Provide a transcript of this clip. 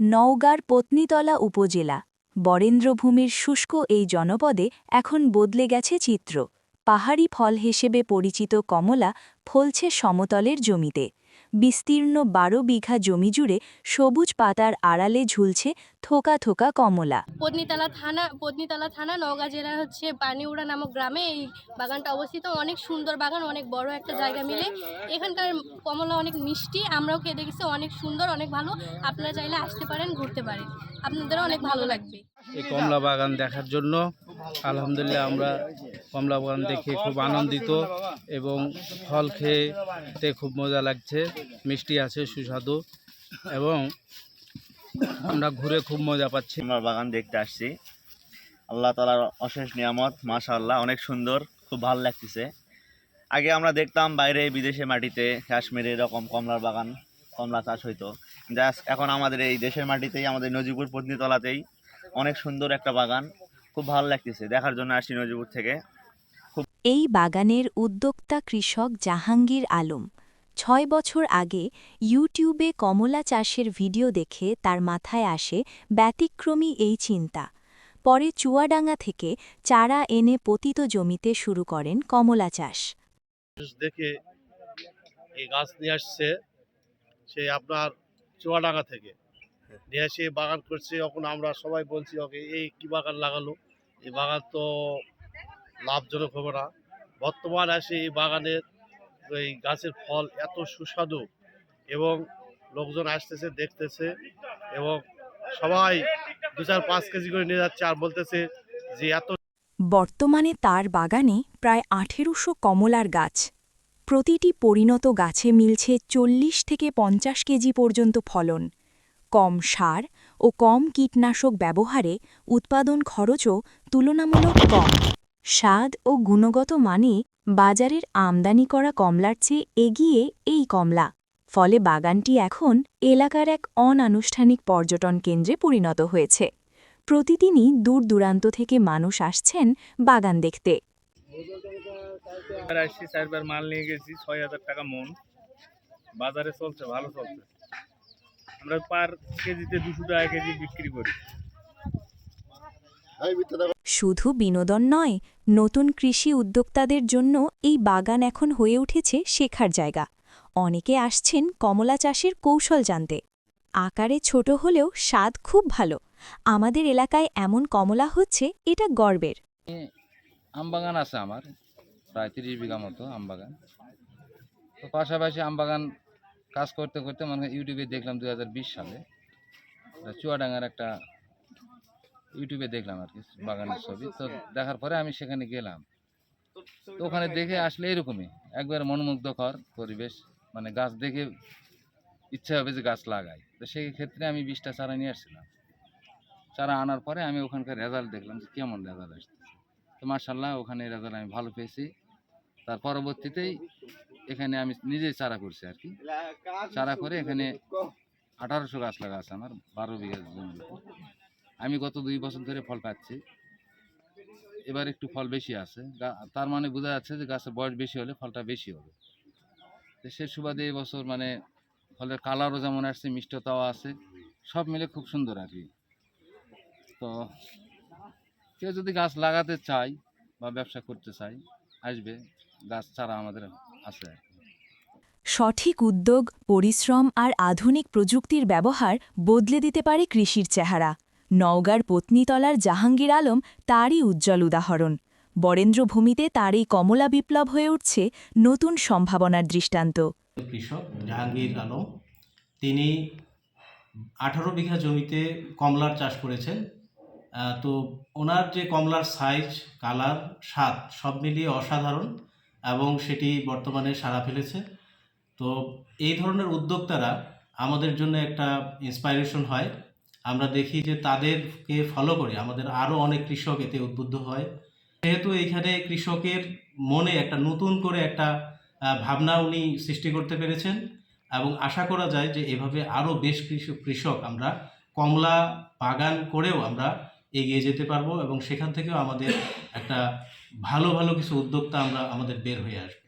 নওগাঁর পত্নীতলা উপজেলা। বরেন্দ্রভূমির শুষ্ক এই জনপদে এখন বদলে গেছে চিত্র। পাহাড়ি ফল হিসেবে পরিচিত কমলা ফলছে সমতলের জমিতে। বিস্তীর্ণ বারো বিঘা জমি জুড়ে সবুজ পাতার আড়ালে ঝুলছে থোকা থোকা কমলা। পত্নীতলা থানা পত্নীতলা থানা নওগাঁ জেলার হচ্ছে পানিউড়া নামক গ্রামে এই বাগানটা অবস্থিত। অনেক সুন্দর বাগান অনেক বড় একটা জায়গা মিলে। এখানকার কমলা অনেক মিষ্টি আমরাও খেয়ে দেখেছি অনেক সুন্দর অনেক ভালো। আপনারা চাইলে আসতে পারেন ঘুরতে পারেন। আপনাদেরও অনেক ভালো লাগবে। এই কমলা বাগান দেখার জন্য আলহামদুলিল্লাহ আমরা কমলা বাগান দেখে খুব আনন্দিত এবং ফল খেতে খুব মজা লাগছে মিষ্টি আছে সুস্বাদু এবং আমরা ঘুরে খুব মজা পাচ্ছি। আমরা বাগান দেখতে আসছি। আল্লাহ তালার অশেষ নিয়ামত মাশাআল্লাহ অনেক সুন্দর খুব ভালো লাগতেছে। আগে আমরা দেখতাম বাইরে বিদেশে মাটিতে কাশ্মীরে এরকম কমলার বাগান কমলা চাষ হইতো। যা এখন আমাদের এই দেশের মাটিতেই আমাদের নজিপুর পত্নীতলাতেই অনেক সুন্দর একটা বাগান খুব ভালো লাগতেছে। দেখার জন্য আসছি নজিপুর থেকে। এই বাগানের উদ্যোক্তা কৃষক জাহাঙ্গীর আলম। ছয় বছর আগে ইউটিউবে কমলা চাষের ভিডিও দেখে তার মাথায় আসে ব্যতিক্রমী এই চিন্তা। পরে চুয়াডাঙ্গা থেকে চারা এনে পতিত জমিতে শুরু করেন কমলা চাষ। দেখে এই গাছ নিয়ে আসছে সে আপনার চুয়াডাঙ্গা থেকে। নিয়ে এসে বাগান করছে, এখন আমরা সবাই বলছি, ওকে, এই কি বাগান লাগালো? এই বাগান তো লাভজনক হবে না। বর্তমান আসে এই বাগানের এই গাছের ফল এত সুস্বাদু এবং লোকজন আসতেছে, দেখতেছে এবং সবাই দু চার পাঁচ কেজি করে নিয়ে যাচ্ছে আর বলতেছে যে এত বর্তমানে তার বাগানে প্রায় আঠেরোশো কমলার গাছ। প্রতিটি পরিণত গাছে মিলছে চল্লিশ থেকে পঞ্চাশ কেজি পর্যন্ত ফলন। কম সার ও কম কীটনাশক ব্যবহারে উৎপাদন খরচও তুলনামূলক কম। স্বাদ ও গুণগত মানে বাজারের আমদানি করা কমলার চেয়ে এগিয়ে এই কমলা। ফলে বাগানটি এখন এলাকার এক অনানুষ্ঠানিক পর্যটন কেন্দ্রে পরিণত হয়েছে। প্রতিদিনই দূর দূরান্ত থেকে মানুষ আসছেন বাগান দেখতে। মাল নিয়ে গেছি, ছয় হাজার টাকা মন। বাজারে চলছে, ভালো চলছে। আমরা পার কেজিতে দুশো টাকা কেজি বিক্রি করি। শুধু বিনোদন নয়, নতুন কৃষি উদ্যোক্তাদের জন্য এই বাগান এখন হয়ে উঠেছে শেখার জায়গা। অনেকে আসছেন কমলা চাষের কৌশল জানতে। আকারে ছোট হলেও স্বাদ খুব ভালো। আমাদের এলাকায় এমন কমলা হচ্ছে, এটা গর্বের। আমবাগান আছে আমার, প্রায় তিরিশ বিঘা মতো আমবাগান তো পাশাপাশি আমবাগান কাজ করতে করতে মানে ইউটিউবে দেখলাম দু সালে। চুয়াডাঙ্গার একটা ইউটিউবে দেখলাম আর কি বাগানের ছবি। তো দেখার পরে আমি সেখানে গেলাম। তো ওখানে দেখে আসলে এরকমই একবার মনোমুগ্ধকর পরিবেশ মানে গাছ দেখে ইচ্ছা হবে যে গাছ লাগাই। তো সেই ক্ষেত্রে আমি বিশটা চারা নিয়ে আসছিলাম। চারা আনার পরে আমি ওখানকার রেজাল্ট দেখলাম যে কেমন রেজাল্ট আসতেছে। তো মার্শাল্লাহ ওখানে রেজাল্ট আমি ভালো পেয়েছি। তার পরবর্তীতেই এখানে আমি নিজেই চারা করছি আর কি। চারা করে এখানে আঠারোশো গাছ লাগা আছে আমার বারো বিঘা জমি। আমি গত দুই বছর ধরে ফল পাচ্ছি। এবার একটু ফল বেশি আছে। তার মানে বোঝা যাচ্ছে যে গাছের বয়স বেশি হলে ফলটা বেশি হবে। তো সে সুবাদে এই বছর মানে ফলের কালারও যেমন আসছে, মিষ্টতাও আছে, সব মিলে খুব সুন্দর আর কি। তো কেউ যদি গাছ লাগাতে চায় বা ব্যবসা করতে চায়, আসবে, গাছ ছাড়া আমাদের আছে সঠিক উদ্যোগ, পরিশ্রম আর আধুনিক প্রযুক্তির ব্যবহার বদলে দিতে পারে কৃষির চেহারা। নওগাঁর পত্নীতলার জাহাঙ্গীর আলম তারই উজ্জ্বল উদাহরণ। বরেন্দ্রভূমিতে তার এই কমলা বিপ্লব হয়ে উঠছে নতুন সম্ভাবনার দৃষ্টান্ত। কৃষক জাহাঙ্গীর আলম, তিনি আঠারো বিঘা জমিতে কমলার চাষ করেছেন। তো ওনার যে কমলার সাইজ কালার স্বাদ, সব মিলিয়ে অসাধারণ এবং সেটি বর্তমানে সাড়া ফেলেছে। তো এই ধরনের উদ্যোক্তারা আমাদের জন্য একটা ইন্সপাইরেশন হয়। আমরা দেখি যে তাদেরকে ফলো করে। আমাদের আরও অনেক কৃষক এতে উদ্বুদ্ধ হয়। যেহেতু এইখানে কৃষকের মনে একটা নতুন করে একটা ভাবনা উনি সৃষ্টি করতে পেরেছেন এবং আশা করা যায় যে এভাবে আরও বেশ কৃষক কৃষক আমরা কমলা বাগান করেও আমরা এগিয়ে যেতে পারব এবং সেখান থেকেও আমাদের একটা ভালো ভালো কিছু উদ্যোক্তা আমরা আমাদের বের হয়ে আসবে।